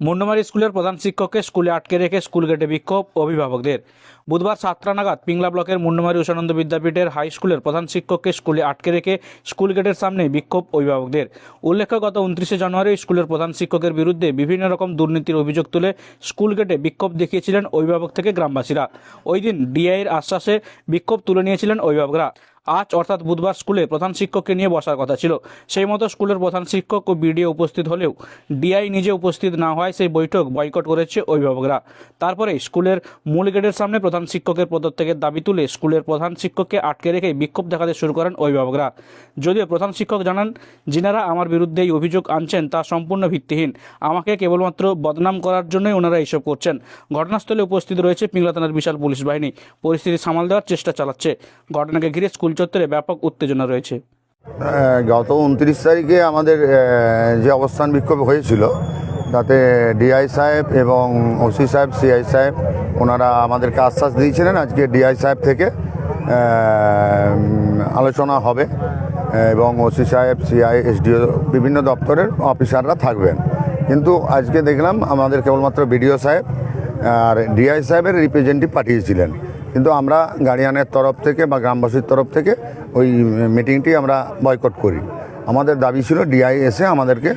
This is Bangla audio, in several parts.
মুন্ডমারি স্কুলের প্রধান শিক্ষককে স্কুলে আটকে রেখে স্কুল গেটে বিক্ষোভ অভিভাবকদের। বুধবার সাতটা নাগাদ পিংলা ব্লকের মুন্ডমারি উষানন্দ বিদ্যাপীঠের হাই স্কুলের প্রধান শিক্ষককে স্কুলে আটকে রেখে স্কুল গেটের সামনে বিক্ষোভ অভিভাবকদের। উল্লেখ্য, গত উনত্রিশে জানুয়ারি স্কুলের প্রধান শিক্ষকের বিরুদ্ধে বিভিন্ন রকম দুর্নীতির অভিযোগ তুলে স্কুল গেটে বিক্ষোভ দেখিয়েছিলেন অভিভাবক থেকে গ্রামবাসীরা। ওই দিন ডিআইয়ের আশ্বাসে বিক্ষোভ তুলে নিয়েছিলেন অভিভাবকরা। আজ অর্থাৎ বুধবার স্কুলে প্রধান শিক্ষককে নিয়ে বসার কথা ছিল। সেই মতো স্কুলের প্রধান শিক্ষক ও বিডিও উপস্থিত হলেও ডিআই নিজে উপস্থিত না হওয়ায় সেই বৈঠক বয়কট করেছে অভিভাবকরা। তারপরে স্কুলের মূল গেটের সামনে প্রধান শিক্ষকের পদত্যাগের দাবি তুলে স্কুলের প্রধান শিক্ষককে আটকে রেখে বিক্ষোভ দেখাতে শুরু করেন অভিভাবকরা। যদিও প্রধান শিক্ষক জানান, যিনারা আমার বিরুদ্ধে এই অভিযোগ আনছেন তা সম্পূর্ণ ভিত্তিহীন। আমাকে কেবলমাত্র বদনাম করার জন্যই ওনারা এইসব করছেন। ঘটনাস্থলে উপস্থিত রয়েছে পিংলা থানার বিশাল পুলিশ বাহিনী। পরিস্থিতি সামাল দেওয়ার চেষ্টা চালাচ্ছে। ঘটনাকে ঘিরে স্কুল চত্বরে ব্যাপক উত্তেজনা রয়েছে। গত উনত্রিশ তারিখে আমাদের যে অবস্থান বিক্ষোভ হয়েছিল, তাতে ডিআই সাহেব এবং ওসি সাহেব, সিআই সাহেব, ওনারা আমাদেরকে আশ্বাস দিয়েছিলেন। আজকে ডিআই সাহেব থেকে আলোচনা হবে, এবং ওসি সাহেব, সিআই, এসডিও, বিভিন্ন দপ্তরের অফিসাররা থাকবেন। কিন্তু আজকে দেখলাম আমাদের কেবলমাত্র বিডিও সাহেব আর ডিআই সাহেবের রিপ্রেজেন্টেটিভ পাঠিয়েছিলেন। কিন্তু আমরা গার্ডিয়ানের তরফ থেকে বা গ্রামবাসীর তরফ থেকে ওই মিটিংটি আমরা বয়কট করি। আমাদের দাবি ছিল ডিআই এসে আমাদেরকে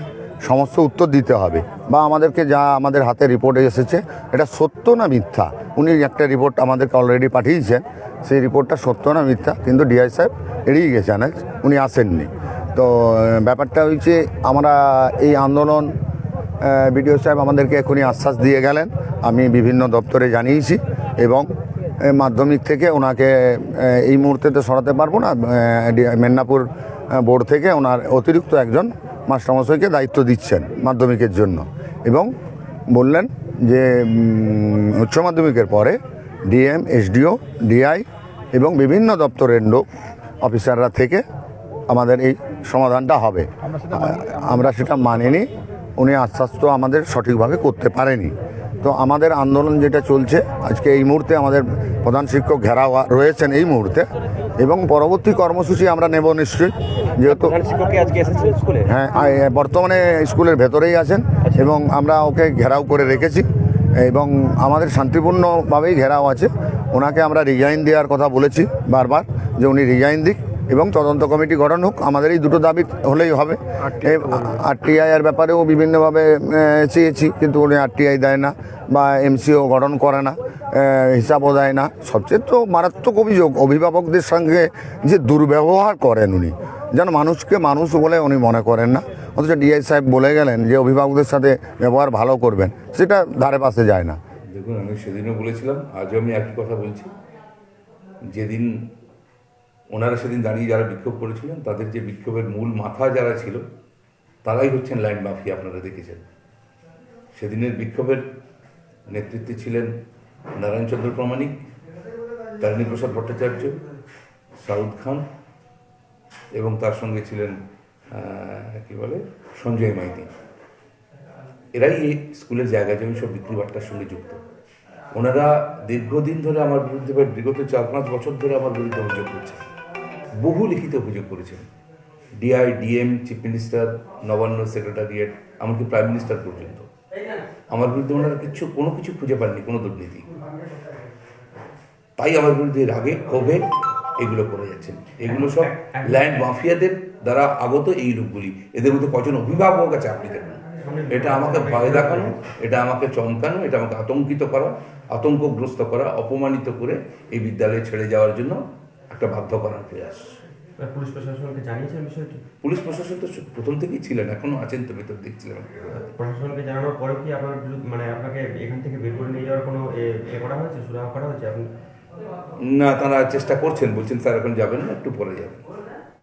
সমস্ত উত্তর দিতে হবে বা আমাদেরকে যা আমাদের হাতে রিপোর্ট এসেছে এটা সত্য না মিথ্যা? উনি একটা রিপোর্ট আমাদেরকে অলরেডি পাঠিয়েছেন, সেই রিপোর্টটা সত্য না মিথ্যা? কিন্তু ডিআই সাহেব এড়িয়ে গেছেন উনি আসেননি। তো ব্যাপারটা হচ্ছে আমরা এই আন্দোলন বিডিও সাহেব আমাদেরকে এখনই আশ্বাস দিয়ে গেলেন। আমি বিভিন্ন দপ্তরে জানিয়েছি এবং মাধ্যমিক থেকে ওনাকে এই মুহূর্তে তো সরাতে পারব না। মেদিনীপুর বোর্ড থেকে ওনার অতিরিক্ত একজন মাস্টারমশাইকে দায়িত্ব দিচ্ছেন মাধ্যমিকের জন্য। এবং বললেন যে উচ্চ মাধ্যমিকের পরে ডিএম এসডিও ডিআই এবং বিভিন্ন দপ্তরের লোক অফিসাররা থেকে আমাদের এই সমাধানটা হবে। আমরা সেটা মানিনি। উনি আশ্বাস তো আমাদের সঠিকভাবে করতে পারেনি। তো আমাদের আন্দোলন যেটা চলছে আজকে এই মুহূর্তে আমাদের প্রধান শিক্ষক ঘেরাও রয়েছেন এই মুহূর্তে এবং পরবর্তী কর্মসূচি আমরা নেব নিশ্চয়ই যেহেতু হ্যাঁ বর্তমানে স্কুলের ভেতরেই আছেন এবং আমরা ওকে ঘেরাও করে রেখেছি এবং আমাদের শান্তিপূর্ণভাবেই ঘেরাও আছে। ওনাকে আমরা রিজাইন দেওয়ার কথা বলেছি বারবার যে উনি রিজাইন দিক। এবং তদন্ত কমিটি গঠন হোক আমাদের এই দুটো দাবি হলেই হবে। আর টিআইয়ের ব্যাপারেও বিভিন্নভাবে চেয়েছি কিন্তু উনি আর টিআই দেয় না বা এমসিও গঠন করে না হিসাবও দেয় না। সবচেয়ে তো মারাত্মক অভিযোগ অভিভাবকদের সঙ্গে যে দুর্ব্যবহার করেন উনি। যেন মানুষকে মানুষ বলে উনি মনে করেন না। অথচ ডিআই সাহেব বলে গেলেন যে অভিভাবকদের সাথে ব্যবহার ভালো করবেন সেটা ধারে পাশে যায় না। দেখুন আমি সেদিনও বলেছিলাম আজও আমি একই কথা বলছি। যেদিন ওনারা সেদিন দাঁড়িয়ে যারা বিক্ষোভ করেছিলেন, তাদের যে বিক্ষোভের মূল মাথা যারা ছিল, তারাই হচ্ছেন ল্যান্ড মাফিয়া, আপনারা দেখেছেন। সেদিনের বিক্ষোভের নেতৃত্বে ছিলেন নারায়ণচন্দ্র প্রামাণিক, তারিণী প্রসাদ ভট্টাচার্য সাউদ খান, এবং তার সঙ্গে ছিলেন কি বলে, সঞ্জয় মাইতি। এরাই এই স্কুলের জায়গা জমি সব বিক্রি বাট্টার সঙ্গে যুক্ত। ওনারা দীর্ঘদিন ধরে আমার বিরুদ্ধে বিগত চার পাঁচ বছর ধরে আমার বিরুদ্ধে অভিযোগ করছে বহু লিখিত অভিযোগ করেছেন DI DM chief minister Nabanna secretariat এমনকি প্রাইম মিনিস্টার পর্যন্ত। আমার বিরুদ্ধে ওনারা কিছু, কোনো কিছু খুঁজে পাননি, কোনো দুর্নীতি। তাই আমার বিরুদ্ধে রাগে, ক্ষোভে এগুলো করে যাচ্ছেন। এগুলো সব ল্যান্ড মাফিয়াদের দ্বারা আগত এই রূপগুলি এদের মধ্যে কজন অভিভাবক আছে আপনি দেখুন। এটা আমাকে ভয় দেখানো, এটা আমাকে চমকানো, এটা আমাকে আতঙ্কিত করা, আতঙ্কগ্রস্ত করা, অপমানিত করে এই বিদ্যালয়ে ছেড়ে যাওয়ার জন্য একটা বাধ্য করার প্রয়াস পুলিশ প্রশাসনকে জানিয়েছেন বিষয়টি? পুলিশ প্রশাসন তো প্রথম থেকেই ছিলেন এখনও আছেন তো ভেতর দেখছিলেন প্রশাসনকে জানানোর পরেও কি আপনার মানে আপনাকে এখান থেকে বের করে নিয়ে যাওয়ার কোনো এ এ করা হয়েছে সুরাহা করা হয়েছে? আপনি না তারা চেষ্টা করছেন বলছেন স্যার এখন যাবেন না একটু পরে যাবেন।